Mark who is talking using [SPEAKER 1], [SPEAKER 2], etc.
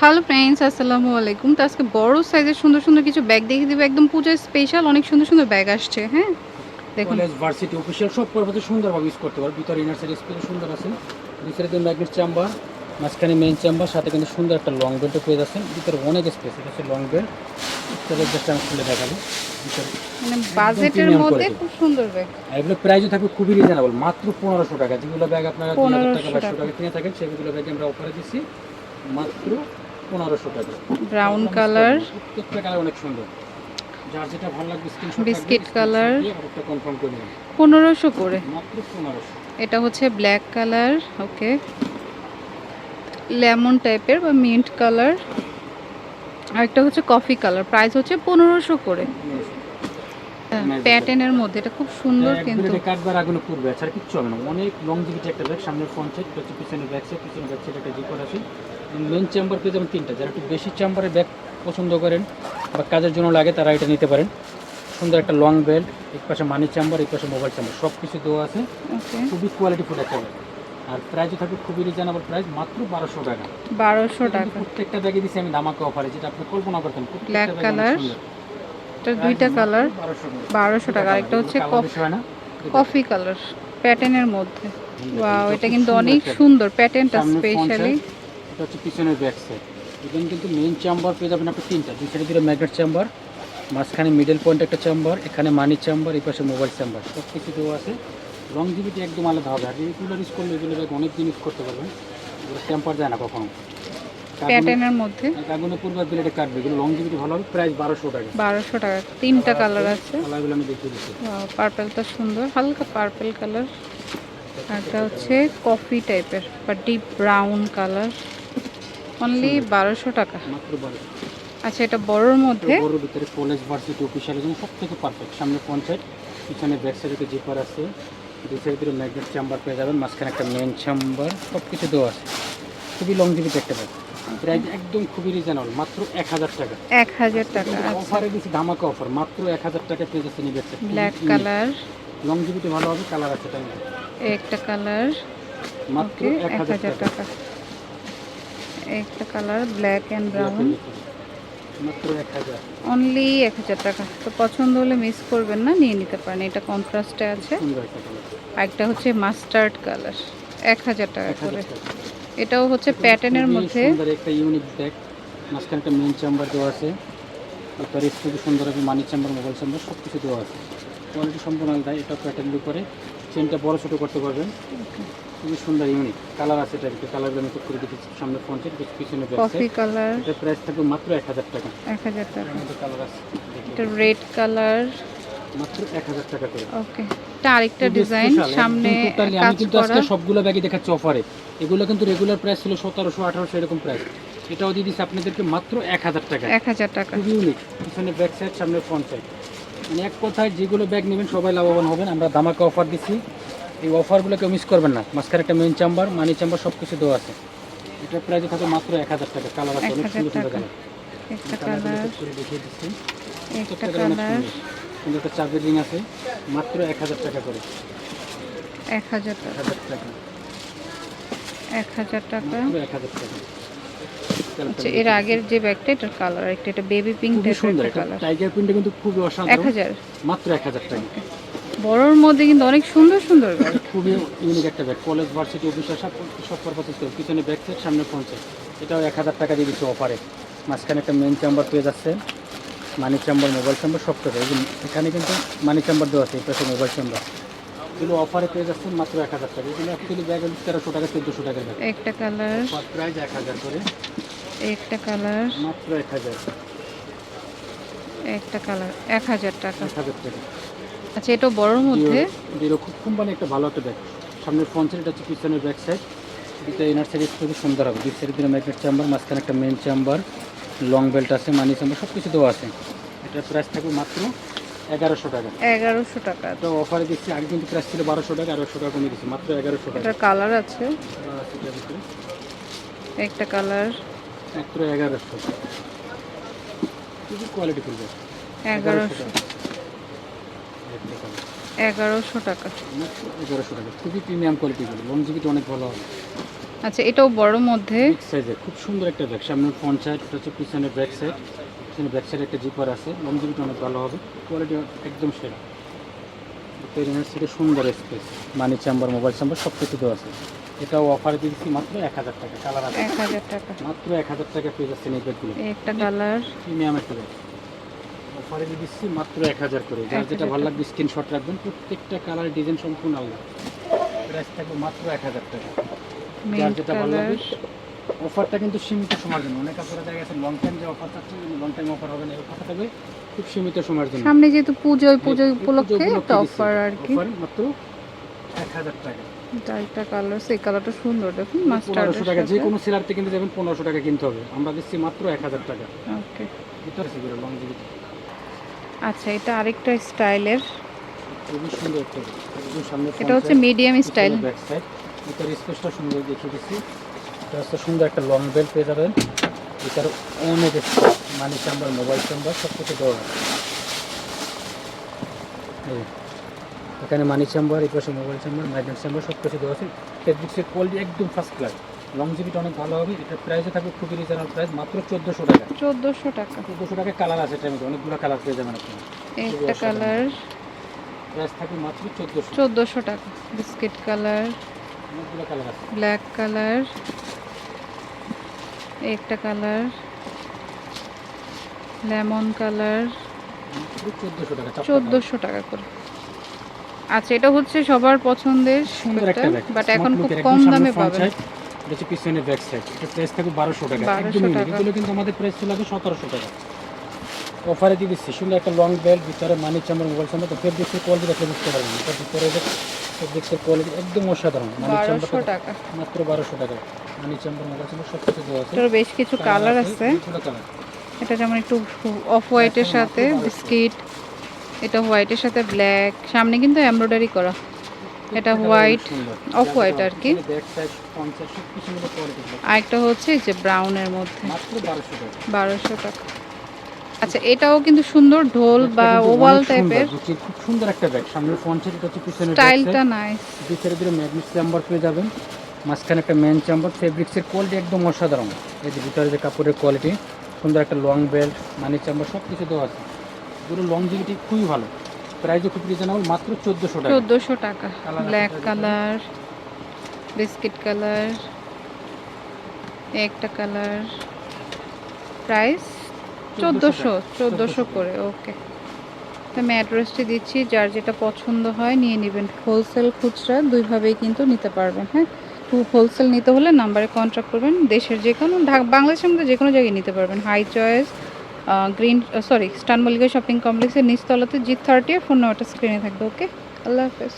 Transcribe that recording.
[SPEAKER 1] Hello friends আসসালামু আলাইকুম। তো আজকে বড় সাইজের সুন্দর সুন্দর কিছু ব্যাগ দেখিয়ে দিবে। একদম পূজার স্পেশাল অনেক সুন্দর সুন্দর ব্যাগ আসছে হ্যাঁ? দেখুন।
[SPEAKER 2] ভার্সিটি অফিসিয়াল সব পর্বতে সুন্দরভাবে ইউজ করতে পারো। ভিতরে ইনার সাইড স্পেস সুন্দর আছে। নিচের দিন ম্যাগনেট চেম্বার মাঝখানে মেইন চেম্বার সাথে কিন্তু সুন্দর একটা লং বেল্টও পেয়ে যাচ্ছেন। ভিতরে অনেক স্পেস এটা হচ্ছে লং বেল্ট ভিতরে জাস্ট আমি খুলে দেখাবো।
[SPEAKER 1] মানে বাজেটের মধ্যে খুব সুন্দর ব্যাগ
[SPEAKER 2] এগুলো প্রাইসও থাকবে খুবই রিজনেবল মাত্র পনেরোশো টাকা। যেগুলো ব্যাগ আপনারা দুই হাজার টাকা
[SPEAKER 1] 1500 টাকা।
[SPEAKER 2] টাকা কিনে থাকেন সেগুলো ব্যাগে আমরা অফারে দিচ্ছি। মাত্র পনেরোশো টাকা।
[SPEAKER 1] ব্রাউন কালার
[SPEAKER 2] প্রত্যেকটা কালার অনেক সুন্দর। যার যেটা ভালো লাগবে স্ক্রিনশট
[SPEAKER 1] Biscuit
[SPEAKER 2] কনফার্ম করে
[SPEAKER 1] পনেরোশো করে।
[SPEAKER 2] মাত্র পনেরোশো।
[SPEAKER 1] এটা হচ্ছে ব্ল্যাক কালার ওকে লেমন টাইপের বা মিন্ট কালার আরেকটা হচ্ছে কফি কালার প্রাইস হচ্ছে পনেরোশো করে। প্যাটার্নের মধ্যে এটা খুব সুন্দর কিন্তু।
[SPEAKER 2] কাটবার আগুনে করবে এছাড়া কিচ্ছু হবে না। অনেক লং জিবিটি একটা ব্যাগ সামনে ফ্রন্ট সাইড পিছনে ব্যাক সাইড পিছনে ব্যাক সাইড একটা জিপার আছে। মেন চেম্বার পেয়ে যাবেন তিনটা যারা একটু বেশি চেম্বারে ব্যাগ পছন্দ করেন বা কাজের জন্য লাগে তারা এটা নিতে পারেন। সুন্দর একটা লং বেল্ট এক পাশে মানি চেম্বার এক পাশে মোবাইল চেম্বার সব কিছু দেওয়া আছে। খুবই কোয়ালিটিফুল একটা ব্যাগ আর প্রাইসও থাকবে খুবই রিজনেবল প্রাইস মাত্র বারোশো টাকা।
[SPEAKER 1] বারোশো টাকা।
[SPEAKER 2] প্রত্যেকটা ব্যাগে দিচ্ছি আমি ধামাকা অফারে যেটা আপনি কল্পনা করতেন
[SPEAKER 1] color। এটা দুইটা কালার
[SPEAKER 2] বারোশো
[SPEAKER 1] টাকা। আরেকটা হচ্ছে কফি কফি কালার প্যাটার্নের মধ্যে। ওয়াও এটা কিন্তু অনেক সুন্দর প্যাটার্নটা স্পেশালি
[SPEAKER 2] এটা হচ্ছে পিছনের ব্যাক সাইড এখানে কিন্তু মেন চেম্বার পেয়ে যাবেন আপনি তিনটা। দুই সাইডে দুটো ম্যাগনেট চেম্বার মাঝখানে মিডল পয়েন্ট একটা চেম্বার এখানে মানি চেম্বার এই পাশে মোবাইল চেম্বার সব কিছু দেওয়া আছে। লং জিবিটি একদম আলাদা হবে। আর রেগুলার ইউজ করলে এগুলো অনেক ইউজ করতে পারবেন। এগুলো টেম্পার যায় না কখনো।
[SPEAKER 1] প্যাটার্নের মধ্যে?
[SPEAKER 2] পূর্ব কাটবে। এগুলো ভালো হবে। প্রাইস টাকা।
[SPEAKER 1] টাকা। তিনটা কালার আছে।
[SPEAKER 2] কালারগুলো আমি দেখিয়ে দিচ্ছি।
[SPEAKER 1] পার্পেলটা সুন্দর। হালকা পার্পেল কালার একটা হচ্ছে কফি টাইপের বা ডিপ ব্রাউন কালার অনলি বারোশো টাকা।
[SPEAKER 2] মাত্র বারোশো।
[SPEAKER 1] আচ্ছা এটা বড়োর মধ্যে?
[SPEAKER 2] বড় ভিতরে কলেজ ভার্সিটি অফিসিয়ালের জন্য সব থেকে পারফেক্ট সামনে সাইড পিছনে ব্যাক সাইডে জিপার আছে দুই সাইড ম্যাগনেট চেম্বার পেয়ে যাবেন মাঝখানে একটা মেন চেম্বার সব কিছু দেওয়া আছে। খুবই লং জিবিতে একটা ব্যাগ প্রাইস একদম খুবই রিজনেবল মাত্র এক হাজার টাকা।
[SPEAKER 1] এক হাজার টাকা আচ্ছা।
[SPEAKER 2] অফারে দিচ্ছি ধামাকা অফার মাত্র এক হাজার টাকা পেয়ে যাচ্ছে নিবে
[SPEAKER 1] ব্ল্যাক কালার
[SPEAKER 2] লং জিবিতে ভালো হবে কালার আছে তাই
[SPEAKER 1] একটা কালার
[SPEAKER 2] মাত্র এক হাজার টাকা।
[SPEAKER 1] একটা colour black and brown only এক হাজার। টাকা। তো পছন্দ হলে মিস করবেন না নিয়ে নিতে পারেন। এটা কন্ট্রাস্টে আছে।
[SPEAKER 2] একটা
[SPEAKER 1] হচ্ছে মাস্টার্ড কালার এক হাজার টাকা করে। এটাও হচ্ছে প্যাটার্নের মধ্যে।
[SPEAKER 2] সুন্দর একটা ইউনিক ব্যাগ মাঝখানে একটা মেন চেম্বার দেওয়া আছে। তারপরে খুবই সুন্দর মানি চেম্বার মোবাইল চেম্বার সব কিছু দেওয়া আছে। কোয়ালিটি সম্পূর্ণ আলাদা। এটা প্যাটার্নের উপরে চেনটা বড় ছোটো করতে পারবেন। খুবই সুন্দর ইউনিক কালার আছে এটা ভিতরে কালারগুলো আমি করে দিচ্ছি সামনে সাইড পিছনে
[SPEAKER 1] কফি কালার
[SPEAKER 2] এটা প্রাইস থাকবে মাত্র এক হাজার টাকা।
[SPEAKER 1] এক হাজার টাকা।
[SPEAKER 2] কালার আছে
[SPEAKER 1] এটা রেড কালার
[SPEAKER 2] মাত্র এক হাজার টাকা করে।
[SPEAKER 1] ওকে এটা আরেকটা ডিজাইন সামনে কাজ
[SPEAKER 2] কিন্তু আজকে সবগুলো ব্যাগই দেখাচ্ছি অফারে এগুলো কিন্তু রেগুলার প্রাইস ছিল সতেরোশো আঠারোশো এরকম প্রাইস এটাও দিয়ে দিচ্ছি আপনাদেরকে মাত্র এক হাজার টাকা।
[SPEAKER 1] এক হাজার টাকা।
[SPEAKER 2] খুব ইউনিক পিছনে ব্যাক সাইড সামনে ফ্রন্ট সাইড মানে এক কথায় যেগুলো ব্যাগ নেবেন সবাই লাভবান হবেন। আমরা দামাকে অফার দিচ্ছি এই অফারগুলো কেউ মিস করবেন না। মাঝখানে একটা মেন চাম্বার মানি চাম্বার সব কিছু দেওয়া আছে। এটা প্রাইস থাকে মাত্র এক হাজার টাকা। কালার আছে অনেক সুন্দর সুন্দর কালার
[SPEAKER 1] একটা
[SPEAKER 2] কালারগুলো
[SPEAKER 1] কালার
[SPEAKER 2] দেখিয়ে দিচ্ছি।
[SPEAKER 1] একটা কালার
[SPEAKER 2] সুন্দর। সুন্দর একটা চার্জের রিং আছে। মাত্র এক হাজার টাকা করে।
[SPEAKER 1] এক হাজার টাকা।
[SPEAKER 2] এক হাজার টাকা।
[SPEAKER 1] এক হাজার টাকা
[SPEAKER 2] মাত্র এক হাজার টাকা
[SPEAKER 1] আচ্ছা এর আগের যে ব্যাগটা এটার কালার একটা এটা বেবি পিঙ্ক টাইপের
[SPEAKER 2] সুন্দর
[SPEAKER 1] কালার
[SPEAKER 2] টাইগার প্রিন্টে কিন্তু খুবই অসাধারণ।
[SPEAKER 1] হাজার।
[SPEAKER 2] মাত্র এক হাজার টাকা।
[SPEAKER 1] বড়োর মধ্যে কিন্তু অনেক সুন্দর সুন্দর ব্যাগ।
[SPEAKER 2] খুবই ইউনিক একটা ব্যাগ। কলেজ ভার্সিটি অফিসার সব সব পারপাস পিছনে ব্যাক সাইড সামনে সাইড এটাও এক হাজার টাকা দিয়ে দিচ্ছে অফারে মাঝখানে একটা মেন চেম্বার পেয়ে যাচ্ছে। মানি চেম্বার মোবাইল চেম্বার সব টাকা এখানে কিন্তু মানি চেম্বার দেওয়া আছে পাশে মোবাইল চেম্বার এগুলো অফারে পেয়ে যাচ্ছেন মাত্র এক হাজার টাকা। এগুলো অ্যাকচুয়ালি ব্যাগ তেরোশো টাকা চোদ্দোশো টাকার ব্যাগ
[SPEAKER 1] একটা কালার
[SPEAKER 2] প্রাইস এক হাজার করে।
[SPEAKER 1] একটা কালার।
[SPEAKER 2] মাত্র এক হাজার।
[SPEAKER 1] একটা কালার এক হাজার টাকা।
[SPEAKER 2] এক হাজার টাকা।
[SPEAKER 1] আচ্ছা এটা বড়োর মধ্যে?
[SPEAKER 2] জিরো খুব কোম্পানি একটা ভালো একটা ব্যাগ। সামনের ফ্রন্ট সাইড হচ্ছে পিছনের ব্যাক সাইড এটা ইনার সাইড খুবই সুন্দর হবে। দুই সাইড দুটো ম্যাগনেট চেম্বার মাঝখানে একটা মেন চেম্বার লং বেল্ট আছে মানি চেম্বার সব কিছু দেওয়া আছে। এটার প্রাইস থাকবে মাত্র এগারোশো টাকা।
[SPEAKER 1] এগারোশো টাকা।
[SPEAKER 2] তো অফারে দিচ্ছি আগে কিন্তু প্রাইস ছিল বারোশো টাকা আড়াইশো টাকা কমে দিচ্ছি মাত্র এগারোশো টাকা।
[SPEAKER 1] কালার আছে। একটা কালার।
[SPEAKER 2] মাত্র এগারোশো। খুবই কোয়ালিটি ফুল
[SPEAKER 1] এগারোশো। এগারোশো টাকা।
[SPEAKER 2] এগারোশো টাকা। খুবই প্রিমিয়াম কোয়ালিটিগুলো লং জিবিটি অনেক ভালো হবে।
[SPEAKER 1] আচ্ছা এটাও বড় মধ্যে।
[SPEAKER 2] সাইজের খুব সুন্দর একটা ব্যাগ। সামনে ফ্রন্ট সাইড এটা হচ্ছে পিছনে ব্যাক সাইড পিছনে ব্যাক সাইডে একটা জিপার আছে। লংজিভিটি অনেক ভালো হবে। কোয়ালিটি একদম সেরা। পেরিনের থেকে সুন্দর space money chamber mobile chamber সব কিছু দেওয়া আছে। এটাও অফারে দিচ্ছি মাত্র এক হাজার টাকা কালার আছে।
[SPEAKER 1] এক হাজার টাকা।
[SPEAKER 2] মাত্র এক হাজার টাকা পেয়ে যাচ্ছেন এই ব্যাগগুলো
[SPEAKER 1] একটা কালার
[SPEAKER 2] প্রিমিয়াম একটা ব্যাগ অফারে দিয়ে দিচ্ছি মাত্র এক হাজার করে। যার যেটা ভালো। লাগবে স্ক্রিনশট রাখবেন। প্রত্যেকটা কালার ডিজাইন সম্পূর্ণ আলাদা। প্রাইস থাকবে মাত্র এক হাজার টাকা। যার যেটা ভালো লাগবে অফারটা কিন্তু সীমিত সময়ের জন্য। অনেক আপনারা দেখা গেছে লং টাইম যে অফার থাকছে লং টাইম অফার হবে না। এই অফারটা থাকবে খুব সীমিত সময়ের জন্য।
[SPEAKER 1] সামনে যেহেতু পুজো ওই পুজো উপলক্ষে একটা অফার আর কি।
[SPEAKER 2] অফার মাত্র এক হাজার টাকা।
[SPEAKER 1] চারটা কালার সেই কালারটা সুন্দর দেখুন মাস্টার্ড
[SPEAKER 2] টাকা যে কোনো সেলার কিনতে যাবেন পনেরোশো টাকা কিনতে হবে। আমরা দিচ্ছি মাত্র এক হাজার টাকা।
[SPEAKER 1] ওকে।
[SPEAKER 2] এটা আছে লং জিবি
[SPEAKER 1] আচ্ছা এটা আরেকটা স্টাইলের।
[SPEAKER 2] খুবই সুন্দর একটা একদম সামনে
[SPEAKER 1] এটা হচ্ছে মিডিয়াম স্টাইল
[SPEAKER 2] ব্যাক সাইড এটার স্পেসটা সুন্দর দেখিয়ে দিচ্ছি। এটা হচ্ছে সুন্দর একটা লং বেল্ট পেয়ে যাবেন। এটার অনেক মানি চেম্বার মোবাইল চেম্বার সব কিছু দেওয়া এখানে মানি চেম্বার এই পাশে মোবাইল চেম্বার ম্যাগনেট চেম্বার সব কিছু দেওয়া আছে। ফেব্রিক্সের কোয়ালিটি একদম ফার্স্ট ক্লাস লং জিবিটা অনেক ভালো হবে। এটার প্রাইসে থাকবে খুবই রিজনেবল প্রাইস মাত্র চোদ্দোশো টাকা।
[SPEAKER 1] চোদ্দোশো টাকা।
[SPEAKER 2] চোদ্দোশো টাকা কালার আছে মধ্যে অনেকগুলো কালার পেয়ে যাবেন আপনি।
[SPEAKER 1] একটা কালার
[SPEAKER 2] প্রাইস থাকবে মাত্র চোদ্দোশো।
[SPEAKER 1] চোদ্দোশো টাকা। বিস্কিট কালার
[SPEAKER 2] অনেকগুলো কালার আছে।
[SPEAKER 1] ব্ল্যাক কালার একটা কালার লেমন কালার
[SPEAKER 2] চোদ্দোশো টাকা।
[SPEAKER 1] চোদ্দোশো টাকা করে। আচ্ছা এটা হচ্ছে সবার পছন্দের
[SPEAKER 2] সুন্দর একটা ব্যাগ
[SPEAKER 1] বাট এখন খুব কম দামে পাবেন।
[SPEAKER 2] এটা হচ্ছে পিছনে ব্যাক সাইড এটা প্রাইস থাকবে টাকা
[SPEAKER 1] 1200 টাকা।
[SPEAKER 2] এগুলো কিন্তু আমাদের প্রাইস চলে আসবে সতেরোশো টাকা। অফারে দিয়ে দিচ্ছি সুন্দর একটা লং বেল্ট ভিতরে মানি চাম্বার মোবাইল চাম্বার তো ফেব্রিক্সের কোয়ালিটি দেখলে বুঝতে পারবেন এটার ভিতরে যে ফেব্রিক্সের কোয়ালিটি একদম অসাধারণ মানি
[SPEAKER 1] টাকা।
[SPEAKER 2] মাত্র বারোশো টাকা মানি চাম্বার মোবাইল চাম্বার সব কিছু দেওয়া আছে।
[SPEAKER 1] এটার বেশ কিছু কালার আছে এটা যেমন একটু অফ হোয়াইটের সাথে
[SPEAKER 2] 1200
[SPEAKER 1] বিস্কিট এটা হোয়াইটের সাথে ব্ল্যাক সামনে কিন্তু এমব্রয়ডারি করা। এটা হোয়াইট অফ হোয়াইট আর কি।
[SPEAKER 2] কোয়ালিটি
[SPEAKER 1] আরেকটা হচ্ছে যে ব্রাউনের মধ্যে।
[SPEAKER 2] বারোশো টাকা।
[SPEAKER 1] আচ্ছা এটাও কিন্তু সুন্দর ঢোল বা ওভাল টাইপের
[SPEAKER 2] খুব সুন্দর একটা ব্যাগ সামনে সাইড এটা হচ্ছে পিছনে
[SPEAKER 1] স্টাইলটা নাইস
[SPEAKER 2] ভিতরে ভিতরে ম্যাগনেট চেম্বার পেয়ে যাবেন। মাঝখানে একটা মেন চেম্বার ফেব্রিক্সের কোয়ালিটি একদম অসাধারণ। এই যে ভিতরে যে কাপড়ের কোয়ালিটি সুন্দর একটা লং বেল্ট মানি চেম্বার সব কিছু দেওয়া আছে। পুরো লং জিবিটি খুবই ভালো। প্রাইসও খুব রিজনেবল মাত্র চোদ্দোশো টাকা।
[SPEAKER 1] চোদ্দোশো টাকা। ব্ল্যাক কালার বিস্কিট কালার একটা কালার প্রাইস চোদ্দোশো চোদ্দোশো করে ওকে তো আমি অ্যাড্রেসটি দিচ্ছি যার যেটা পছন্দ হয় নিয়ে নেবেন। হোলসেল খুচরা দুইভাবেই কিন্তু নিতে পারবেন হ্যাঁ? টু হোলসেল নিতে হলে নাম্বারে কন্ট্যাক্ট করবেন। দেশের যে কোনো ঢাকা বাংলাদেশের মধ্যে যে কোনো জায়গায় নিতে পারবেন। হাই চয়েস গ্রিন সরি স্টান মল্লিকা শপিং কমপ্লেক্সের নিচতলাতে জি থার্টি ফোন নাম্বারটা স্ক্রিনে থাকবে ওকে আল্লাহ হাফেজ।